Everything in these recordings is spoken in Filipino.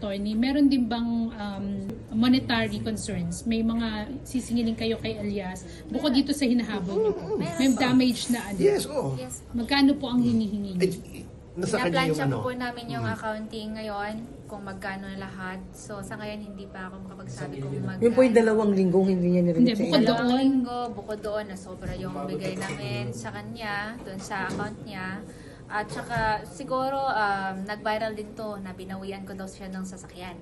attorney, meron din bang um, monetary concerns? May mga sisingilin kayo kay Elias bukod dito sa hinahabol niyo po? May damage na ano? Yes, oo. Yes. Magkano po ang hinihingi niyo? Eh, nasa kanya yung Pinaplansya ano. po po namin yung accounting ngayon, kung magkano na lahat. So, sa ngayon, hindi pa ako makapagsabi kung magkano. Yun po yung dalawang linggong hindi niya Hindi, narinig sa bukod inyo. doon. Dalawang linggo, bukod doon, na sobra yung bigay namin sa kanya, doon sa account niya. At saka, siguro, um, nag-viral din to na binawian ko daw siya ng sasakyan.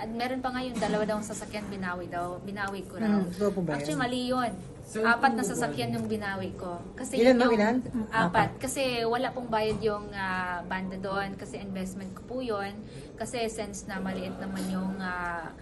At meron pa nga yung dalawa daw sasakyan binawi daw, binawi ko raw. Hmm, totoo po ba yan? Actually, mali yun. Apat na sasakyan yung binawi ko. Kasi Ilan, yun yung- Ilan? Apat. Kasi wala pong bayad yung ah, banda doon. Kasi investment ko po yun. Kasi since na maliit naman yung ah,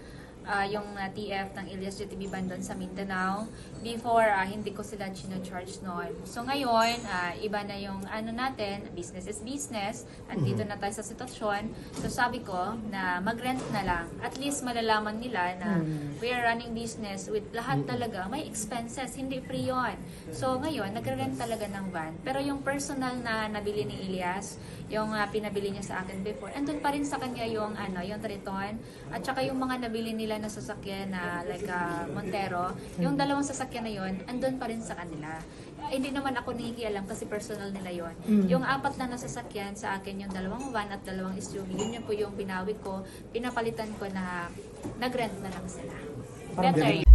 ah, yung ah, TF ng Ilyas GTB band doon sa Mindanao. Before, ah, hindi ko sila chino-charge noon. So ngayon, ah, iba na yung ano natin, business is business. Andito na tayo sa sitwasyon. So sabi ko na mag-rent na lang. At least malalaman nila na we are running business with lahat talaga. May expenses, hindi free yun. So ngayon, nagre-rent talaga ng van. Pero yung personal na nabili ni Elias, yung ah, pinabili niya sa akin before, andun pa rin sa kanya yung ano, yung Triton. At saka yung mga nabili nila na sasakyan na like ah, Montero, yung dalawang sasakyan na yun, andun pa rin sa kanila. Eh, hindi naman ako nakikialam kasi personal nila yon. Yung apat na nasasakyan sa akin, yung dalawang van at dalawang SUV, yun yun po yung binawi ko, pinapalitan ko na nag-rent na lang sila. Better